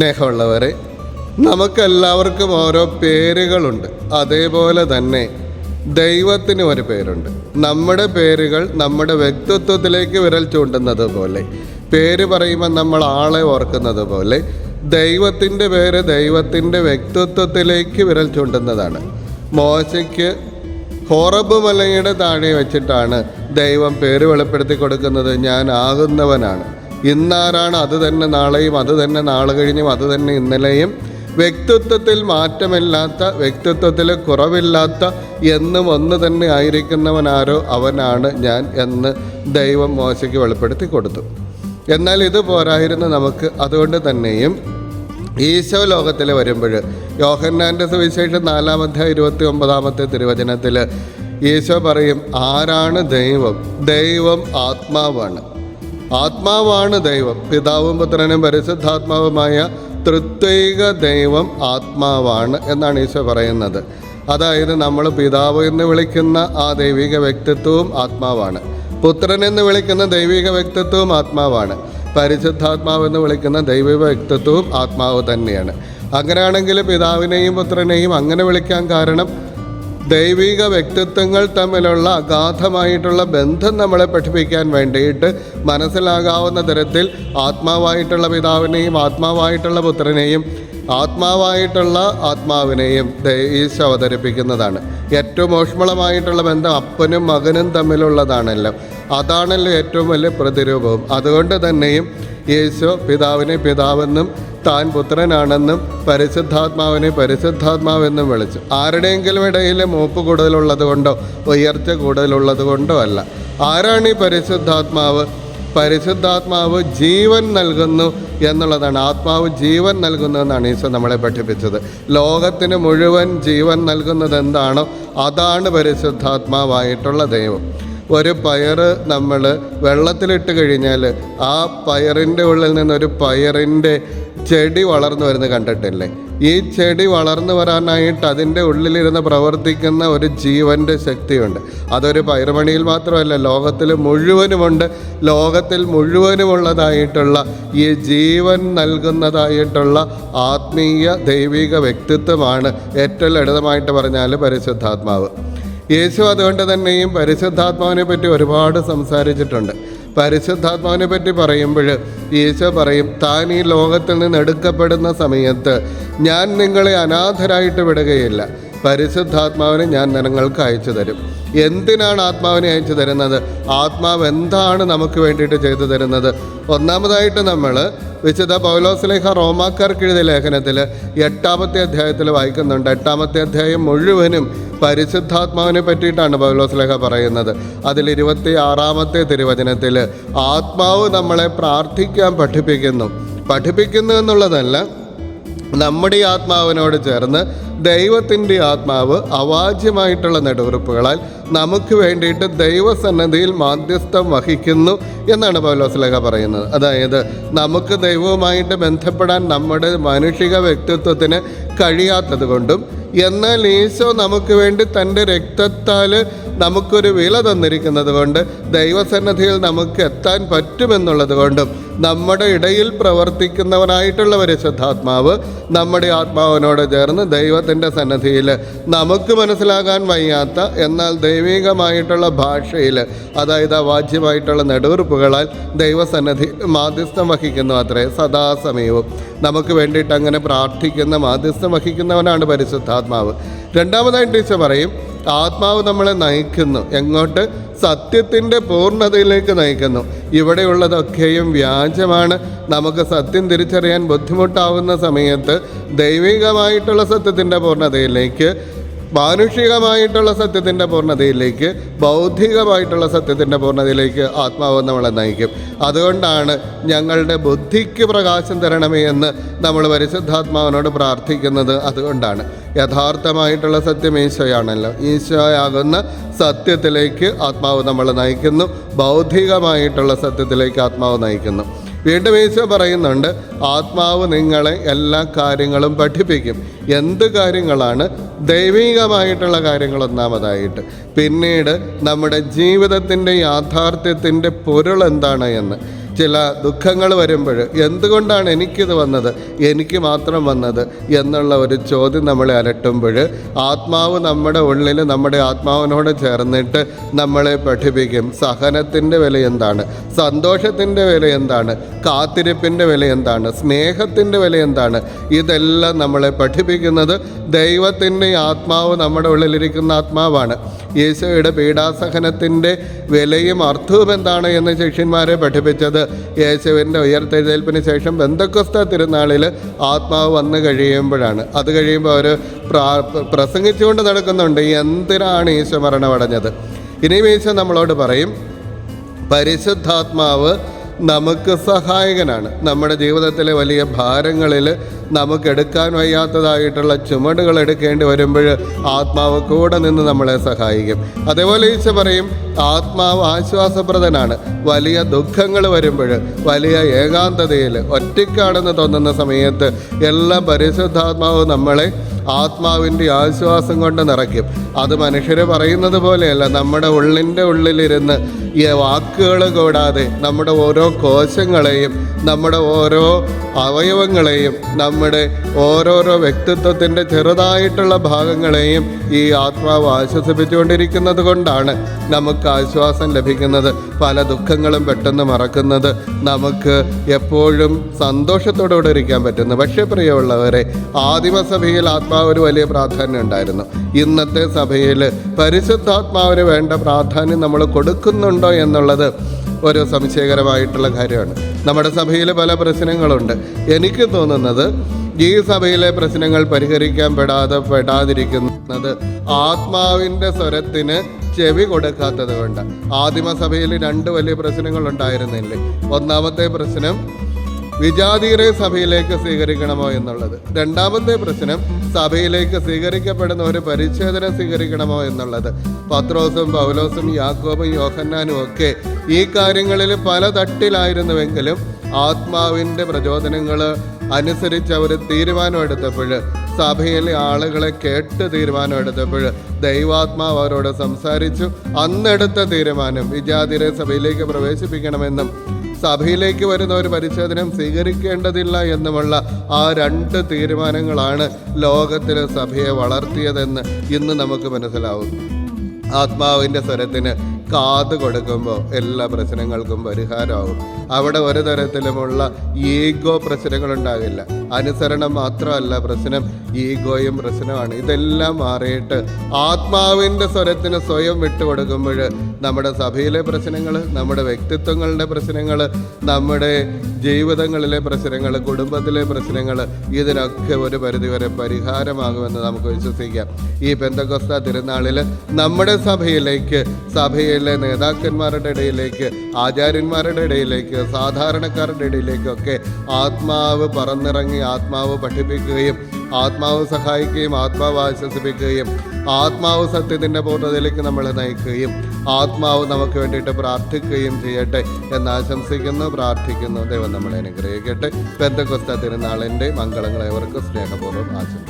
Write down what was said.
സ്നേഹമുള്ളവരെ നമുക്കെല്ലാവർക്കും ഓരോ പേരുകളുണ്ട്. അതേപോലെ തന്നെ ദൈവത്തിന് ഒരു പേരുണ്ട്. നമ്മുടെ പേരുകൾ നമ്മുടെ വ്യക്തിത്വത്തിലേക്ക് വിരൽ ചൂണ്ടുന്നത് പോലെ പേര് പറയുമ്പോൾ നമ്മൾ ആളെ ഓർക്കുന്നത് പോലെ ദൈവത്തിന്റെ പേര് ദൈവത്തിന്റെ വ്യക്തിത്വത്തിലേക്ക് വിരൽ ചൂണ്ടുന്നതാണ്. മോശയ്ക്ക് ഹോറബ് മലയുടെ താഴെ വെച്ചിട്ടാണ് ദൈവം പേര് വെളിപ്പെടുത്തി കൊടുക്കുന്നത്. ഞാൻ ആകുന്നവനാണ്. ഇന്നാരാണ് അത് തന്നെ നാളെയും അത് തന്നെ നാളെ കഴിഞ്ഞും അത് തന്നെ ഇന്നലെയും? വ്യക്തിത്വത്തിൽ മാറ്റമില്ലാത്ത വ്യക്തിത്വത്തിൽ കുറവില്ലാത്ത എന്നും ഒന്ന് തന്നെ ആയിരിക്കുന്നവനാരോ അവനാണ് ഞാൻ എന്ന് ദൈവം മോശയ്ക്ക് വെളിപ്പെടുത്തി കൊടുത്തു. എന്നാൽ ഇത് പോരായിരുന്നു നമുക്ക് അതുകൊണ്ട് തന്നെയും. ഈശോ ലോകത്തിൽ വരുമ്പോൾ യോഹന്നാന്റെ സുവിശേഷം നാലാമത്തെ ഇരുപത്തി ഒമ്പതാമത്തെ തിരുവചനത്തിൽ ഈശോ പറയും ആരാണ് ദൈവം? ദൈവം ആത്മാവാണ്. ആത്മാവാണ് ദൈവം. പിതാവും പുത്രനും പരിശുദ്ധാത്മാവുമായ തൃത്വൈക ദൈവം ആത്മാവാണ് എന്നാണ് ഈശോ പറയുന്നത്. അതായത് നമ്മൾ പിതാവ് എന്ന് വിളിക്കുന്ന ആ ദൈവിക വ്യക്തിത്വവും ആത്മാവാണ്. പുത്രൻ എന്ന് വിളിക്കുന്ന ദൈവിക വ്യക്തിത്വവും ആത്മാവാണ്. പരിശുദ്ധാത്മാവ് എന്ന് വിളിക്കുന്ന ദൈവിക വ്യക്തിത്വവും ആത്മാവ് തന്നെയാണ്. അങ്ങനെയാണെങ്കിൽ പിതാവിനെയും പുത്രനെയും അങ്ങനെ വിളിക്കാൻ കാരണം ദൈവിക വ്യക്തിത്വങ്ങൾ തമ്മിലുള്ള അഗാധമായിട്ടുള്ള ബന്ധം നമ്മളെ പഠിപ്പിക്കാൻ വേണ്ടിയിട്ട് മനസ്സിലാകാവുന്ന തരത്തിൽ ആത്മാവായിട്ടുള്ള പിതാവിനെയും ആത്മാവായിട്ടുള്ള പുത്രനെയും ആത്മാവായിട്ടുള്ള ആത്മാവിനെയും ഈശോ അവതരിപ്പിക്കുന്നതാണ്. ഏറ്റവും ഊഷ്മളമായിട്ടുള്ള ബന്ധം അപ്പനും മകനും തമ്മിലുള്ളതാണല്ലോ. അതാണല്ലോ ഏറ്റവും വലിയ പ്രതിരൂപവും. അതുകൊണ്ട് തന്നെയും യേശോ പിതാവിനെ പിതാവെന്നും താൻ പുത്രനാണെന്നും പരിശുദ്ധാത്മാവിനെ പരിശുദ്ധാത്മാവെന്നും വിളിച്ചു. ആരുടെയെങ്കിലും ഇടയിൽ മൂപ്പ് കൂടുതലുള്ളത് കൊണ്ടോ ഉയർച്ച കൂടുതലുള്ളത് കൊണ്ടോ അല്ല. ആരാണ് ഈ പരിശുദ്ധാത്മാവ്? പരിശുദ്ധാത്മാവ് ജീവൻ നൽകുന്നു എന്നുള്ളതാണ്. ആത്മാവ് ജീവൻ നൽകുന്നു എന്നാണ് ഈശോ നമ്മളെ പഠിപ്പിച്ചത്. ലോകത്തിന് മുഴുവൻ ജീവൻ നൽകുന്നത് എന്താണോ അതാണ് പരിശുദ്ധാത്മാവായിട്ടുള്ള ദൈവം. ഒരു പയറ് നമ്മൾ വെള്ളത്തിലിട്ട് കഴിഞ്ഞാൽ ആ പയറിന്റെ ഉള്ളിൽ നിന്നൊരു പയറിന്റെ ചെടി വളർന്നു വരുന്നത് കണ്ടിട്ടില്ലേ? ഈ ചെടി വളർന്നു വരാനായിട്ട് അതിന്റെ ഉള്ളിലിരുന്ന് പ്രവർത്തിക്കുന്ന ഒരു ജീവന്റെ ശക്തിയുണ്ട്. അതൊരു പയറുമണിയിൽ മാത്രമല്ല ലോകത്തിൽ മുഴുവനുമുണ്ട്. ലോകത്തിൽ മുഴുവനുമുള്ളതായിട്ടുള്ള ഈ ജീവൻ നൽകുന്നതായിട്ടുള്ള ആത്മീയ ദൈവിക വ്യക്തിത്വമാണ് ഏറ്റവും ലളിതമായിട്ട് പറഞ്ഞാൽ പരിശുദ്ധാത്മാവ്. യേശു അതുകൊണ്ട് തന്നെയും പരിശുദ്ധാത്മാവിനെ പറ്റി ഒരുപാട് സംസാരിച്ചിട്ടുണ്ട്. പരിശുദ്ധാത്മാവിനെ പറ്റി പറയുമ്പോൾ ഈശോ പറയും താൻ ഈ ലോകത്തിൽ നിന്ന് എടുക്കപ്പെടുന്ന സമയത്ത് ഞാൻ നിങ്ങളെ അനാഥരായിട്ട് വിടുകയില്ല. പരിശുദ്ധാത്മാവിനെ ഞാൻ നിങ്ങൾക്ക് അയച്ചു തരും. എന്തിനാണ് ആത്മാവിനെ അയച്ചു തരുന്നത്? ആത്മാവ് എന്താണ് നമുക്ക് വേണ്ടിയിട്ട് ചെയ്തു തരുന്നത്? ഒന്നാമതായിട്ട് നമ്മൾ വിശുദ്ധ പൗലോസ്ലേഖ റോമാക്കാർക്ക് എഴുതിയ ലേഖനത്തിൽ എട്ടാമത്തെ അധ്യായത്തിൽ വായിക്കുന്നുണ്ട്. എട്ടാമത്തെ അധ്യായം മുഴുവനും പരിശുദ്ധാത്മാവിനെ പറ്റിയിട്ടാണ് പൗലോസ്ലേഖ പറയുന്നത്. അതിൽ ഇരുപത്തി ആറാമത്തെ തിരുവചനത്തിൽ ആത്മാവ് നമ്മളെ പ്രാർത്ഥിക്കാൻ പഠിപ്പിക്കുന്നു. പഠിപ്പിക്കുന്നു എന്നുള്ളതല്ല നമ്മുടെ ആത്മാവിനോട് ചേർന്ന് ദൈവത്തിന്റെ ആത്മാവ് അവാജ്യമായിട്ടുള്ള നെടുവറുപ്പുകളാൽ നമുക്ക് വേണ്ടിയിട്ട് ദൈവസന്നദ്ധിയിൽ മാധ്യസ്ഥം വഹിക്കുന്നു എന്നാണ് പൗലോസ്ലേഖ പറയുന്നത്. അതായത് നമുക്ക് ദൈവവുമായിട്ട് ബന്ധപ്പെടാൻ നമ്മുടെ മാനുഷിക വ്യക്തിത്വത്തിന് കഴിയാത്തത് കൊണ്ടും എന്നാൽ ഈശോ നമുക്ക് വേണ്ടി തന്റെ രക്തത്താൽ നമുക്കൊരു വില തന്നിരിക്കുന്നത് കൊണ്ട് ദൈവസന്നദ്ധിയിൽ നമുക്ക് എത്താൻ പറ്റുമെന്നുള്ളത് കൊണ്ടും നമ്മുടെ ഇടയിൽ പ്രവർത്തിക്കുന്നവനായിട്ടുള്ള പരിശുദ്ധാത്മാവ് നമ്മുടെ ആത്മാവിനോട് ചേർന്ന് ദൈവത്തിന്റെ സന്നദ്ധിയിൽ നമുക്ക് മനസ്സിലാകാൻ വയ്യാത്ത എന്നാൽ ദൈവികമായിട്ടുള്ള ഭാഷയിൽ അതായത് അവാച്യമായിട്ടുള്ള നെടുവീർപ്പുകളാൽ ദൈവസന്നദ്ധി മാധ്യസ്ഥം വഹിക്കുന്നു അത്രേ സദാസമയവും. നമുക്ക് വേണ്ടിയിട്ട് അങ്ങനെ പ്രാർത്ഥിക്കുന്ന മാധ്യസ്ഥം വഹിക്കുന്നവനാണ് പരിശുദ്ധാത്മാവ്. രണ്ടാമതായിട്ട് ടീച്ചർ പറയും ആത്മാവ് നമ്മളെ നയിക്കുന്നു. എങ്ങോട്ട്? സത്യത്തിന്റെ പൂർണതയിലേക്ക് നയിക്കുന്നു. ഇവിടെയുള്ളതൊക്കെയും വ്യാജമാണ്. നമുക്ക് സത്യം തിരിച്ചറിയാൻ ബുദ്ധിമുട്ടാവുന്ന സമയത്ത് ദൈവികമായിട്ടുള്ള സത്യത്തിന്റെ പൂർണതയിലേക്ക് മാനുഷികമായിട്ടുള്ള സത്യത്തിന്റെ പൂർണതയിലേക്ക് ബൗദ്ധികമായിട്ടുള്ള സത്യത്തിന്റെ പൂർണതയിലേക്ക് ആത്മാവ് നമ്മളെ നയിക്കും. അതുകൊണ്ടാണ് ഞങ്ങളുടെ ബുദ്ധിക്ക് പ്രകാശം തരണമേ എന്ന് നമ്മൾ പരിശുദ്ധാത്മാവിനോട് പ്രാർത്ഥിക്കുന്നത്. അതുകൊണ്ടാണ് യഥാർത്ഥമായിട്ടുള്ള സത്യം ഈശോയാണല്ലോ. ഈശോയാകുന്ന സത്യത്തിലേക്ക് ആത്മാവ് നമ്മൾ നയിക്കുന്നു. ബൗദ്ധികമായിട്ടുള്ള സത്യത്തിലേക്ക് ആത്മാവ് നയിക്കുന്നു. വീണ്ടും ഈശോ പറയുന്നുണ്ട് ആത്മാവ് നിങ്ങളെ എല്ലാ കാര്യങ്ങളും പഠിപ്പിക്കും. എന്ത് കാര്യങ്ങളാണ്? ദൈവികമായിട്ടുള്ള കാര്യങ്ങൾ ഒന്നാമതായിട്ട്. പിന്നീട് നമ്മുടെ ജീവിതത്തിന്റെ യാഥാർത്ഥ്യത്തിന്റെ പൊരുൾ എന്താണ് എന്ന്. ചില ദുഃഖങ്ങൾ വരുമ്പോൾ എന്തുകൊണ്ടാണ് എനിക്കിത് വന്നത്? എനിക്ക് മാത്രം വന്നത് എന്നുള്ള ഒരു ചോദ്യം നമ്മളെ അലട്ടുമ്പോൾ ആത്മാവ് നമ്മുടെ ഉള്ളിൽ നമ്മുടെ ആത്മാവിനോട് ചേർന്നിട്ട് നമ്മളെ പഠിപ്പിക്കും. സഹനത്തിന്റെ വില എന്താണ്? സന്തോഷത്തിന്റെ വില എന്താണ്? കാത്തിരിപ്പിന്റെ വില എന്താണ്? സ്നേഹത്തിന്റെ വില എന്താണ്? ഇതെല്ലാം നമ്മളെ പഠിപ്പിക്കുന്നത് ദൈവത്തിന്റെ ആത്മാവ് നമ്മുടെ ഉള്ളിലിരിക്കുന്ന ആത്മാവാണ്. യേശോയുടെ പീഡാസഹനത്തിന്റെ വിലയും അർത്ഥവും എന്താണ് എന്ന് ശിഷ്യന്മാരെ പഠിപ്പിച്ചത്. യേശുവിന്റെ ഉയർത്തെഴുതേൽപ്പിന് ശേഷം ബന്ധക്വസ്ത തിരുനാളിൽ ആത്മാവ് വന്നു കഴിയുമ്പോഴാണ്. അത് കഴിയുമ്പോൾ അവർ പ്രാ പ്രസംഗിച്ചുകൊണ്ട് നടക്കുന്നുണ്ട് എന്തിനാണ് ഈശോ മരണമടഞ്ഞത്? ഇനിയും ഈശോ നമ്മളോട് പറയും പരിശുദ്ധാത്മാവ് നമുക്ക് സഹായകനാണ്. നമ്മുടെ ജീവിതത്തിലെ വലിയ ഭാരങ്ങളിൽ നമുക്ക് എടുക്കാൻ വയ്യാത്തതായിട്ടുള്ള ചുമടുകൾ എടുക്കേണ്ടി വരുമ്പോൾ ആത്മാവ് കൂടെ നിന്ന് നമ്മളെ സഹായിക്കും. അതേപോലെ ഈശ പറയും ആത്മാവ് ആശ്വാസപ്രദനാണ്. വലിയ ദുഃഖങ്ങൾ വരുമ്പോൾ വലിയ ഏകാന്തതയിൽ ഒറ്റയ്ക്കാണെന്ന് തോന്നുന്ന സമയത്ത് എല്ലാം പരിശുദ്ധാത്മാവ് നമ്മളെ ആത്മാവിന്റെ ആശ്വാസം കൊണ്ട് നിറയ്ക്കും. അത് മനുഷ്യർ പറയുന്നത് പോലെയല്ല നമ്മുടെ ഉള്ളിന്റെ ഉള്ളിലിരുന്ന് ഈ വാക്കുകൾ കൂടാതെ നമ്മുടെ ഓരോ കോശങ്ങളെയും നമ്മുടെ ഓരോ അവയവങ്ങളെയും നമ്മുടെ ഓരോരോ വ്യക്തിത്വത്തിന്റെ ചെറുതായിട്ടുള്ള ഭാഗങ്ങളെയും ഈ ആത്മാവ് ആശ്വസിപ്പിച്ചുകൊണ്ടിരിക്കുന്നത് കൊണ്ടാണ് നമുക്ക് ആശ്വാസം ലഭിക്കുന്നത് പല ദുഃഖങ്ങളും പെട്ടെന്ന് മറക്കുന്നത് നമുക്ക് എപ്പോഴും സന്തോഷത്തോടുകൂടെ ഇരിക്കാൻ പറ്റുന്നു പക്ഷേ പ്രിയമുള്ളവരെ ആദിമസഭയിൽ ആത്മാവ് ഒരു വലിയ പ്രാധാന്യം ഉണ്ടായിരുന്നു. ഇന്നത്തെ സഭയിൽ പരിശുദ്ധാത്മാവിന് വേണ്ട പ്രാധാന്യം നമ്മൾ കൊടുക്കുന്നുണ്ടോ എന്നുള്ളത് ഒരു സംശയകരമായിട്ടുള്ള കാര്യമാണ്. നമ്മുടെ സഭയിൽ പല പ്രശ്നങ്ങളുണ്ട്. എനിക്ക് തോന്നുന്നത് ഈ സഭയിലെ പ്രശ്നങ്ങൾ പരിഹരിക്കാൻ പെടാതെ പെടാതിരിക്കുന്നത് ആത്മാവിന്റെ സ്വരത്തിന് ചെവി കൊടുക്കാത്തത് കൊണ്ട്. ആദിമസഭയിൽ രണ്ട് വലിയ പ്രശ്നങ്ങൾ ഉണ്ടായിരുന്നില്ലേ? ഒന്നാമത്തെ പ്രശ്നം വിജാതീയരെ സഭയിലേക്ക് സ്വീകരിക്കണമോ എന്നുള്ളത്. രണ്ടാമത്തെ പ്രശ്നം സഭയിലേക്ക് സ്വീകരിക്കപ്പെടുന്ന ഒരു പരിച്ഛേദന സ്വീകരിക്കണമോ എന്നുള്ളത്. പത്രോസും പൗലോസും യാക്കോബും യോഹന്നാനും ഒക്കെ ഈ കാര്യങ്ങളിൽ പല തട്ടിലായിരുന്നുവെങ്കിലും ആത്മാവിന്റെ പ്രചോദനങ്ങൾ അനുസരിച്ച് അവർ തീരുമാനമെടുത്തപ്പോൾ സഭയിലെ ആളുകളെ കേട്ട് തീരുമാനമെടുത്തപ്പോൾ ദൈവാത്മാവ് അവരോട് സംസാരിച്ചു. അന്നെടുത്ത തീരുമാനം വിജാതിരെ സഭയിലേക്ക് പ്രവേശിപ്പിക്കണമെന്നും സഭയിലേക്ക് വരുന്ന ഒരു പരിശോധനം സ്വീകരിക്കേണ്ടതില്ല എന്നുമുള്ള ആ രണ്ട് തീരുമാനങ്ങളാണ് ലോകത്തിൽ സഭയെ വളർത്തിയതെന്ന് ഇന്ന് നമുക്ക് മനസ്സിലാവും ആത്മാവിന്റെ സ്വരത്തിന് കാത് കൊടുക്കുമ്പോൾ എല്ലാ പ്രശ്നങ്ങൾക്കും പരിഹാരമാകും. അവിടെ ഒരു തരത്തിലുമുള്ള ഈഗോ പ്രശ്നങ്ങളുണ്ടാകില്ല. അനുസരണം മാത്രമല്ല പ്രശ്നം ഈഗോയും പ്രശ്നമാണ്. ഇതെല്ലാം മാറിയിട്ട് ആത്മാവിന്റെ സ്വരത്തിന് സ്വയം വിട്ടുകൊടുക്കുമ്പോൾ നമ്മുടെ സഭയിലെ പ്രശ്നങ്ങൾ നമ്മുടെ വ്യക്തിത്വങ്ങളുടെ പ്രശ്നങ്ങൾ നമ്മുടെ ജീവിതങ്ങളിലെ പ്രശ്നങ്ങൾ കുടുംബത്തിലെ പ്രശ്നങ്ങൾ ഇതിനൊക്കെ ഒരു പരിധിവരെ പരിഹാരമാകുമെന്ന് നമുക്ക് വിശ്വസിക്കാം. ഈ പെന്തക്കൊസ്ത തിരുനാളിൽ നമ്മുടെ സഭയിലേക്ക് സഭയിലെ നേതാക്കന്മാരുടെ ഇടയിലേക്ക് ആചാര്യന്മാരുടെ ഇടയിലേക്ക് സാധാരണക്കാരുടെ ഇടയിലേക്കൊക്കെ ആത്മാവ് പറന്നിറങ്ങി ആത്മാവ് പഠിപ്പിക്കുകയും ആത്മാവ് സഹായിക്കുകയും ആത്മാവ് ആശ്വസിപ്പിക്കുകയും ആത്മാവ് സത്യത്തിന്റെ പൂർണതയിലേക്ക് നമ്മളെ നയിക്കുകയും ആത്മാവ് നമുക്ക് വേണ്ടിയിട്ട് പ്രാർത്ഥിക്കുകയും ചെയ്യട്ടെ എന്ന് ആശംസിക്കുന്നു പ്രാർത്ഥിക്കുന്നു. ദൈവം നമ്മളെ അനുഗ്രഹിക്കട്ടെ. ബന്ധക്കൊസ്ത തിരുനാളിന്റെ മംഗളങ്ങളെ അവർക്ക് സ്നേഹപൂർവം ആശംസിക്കുന്നു.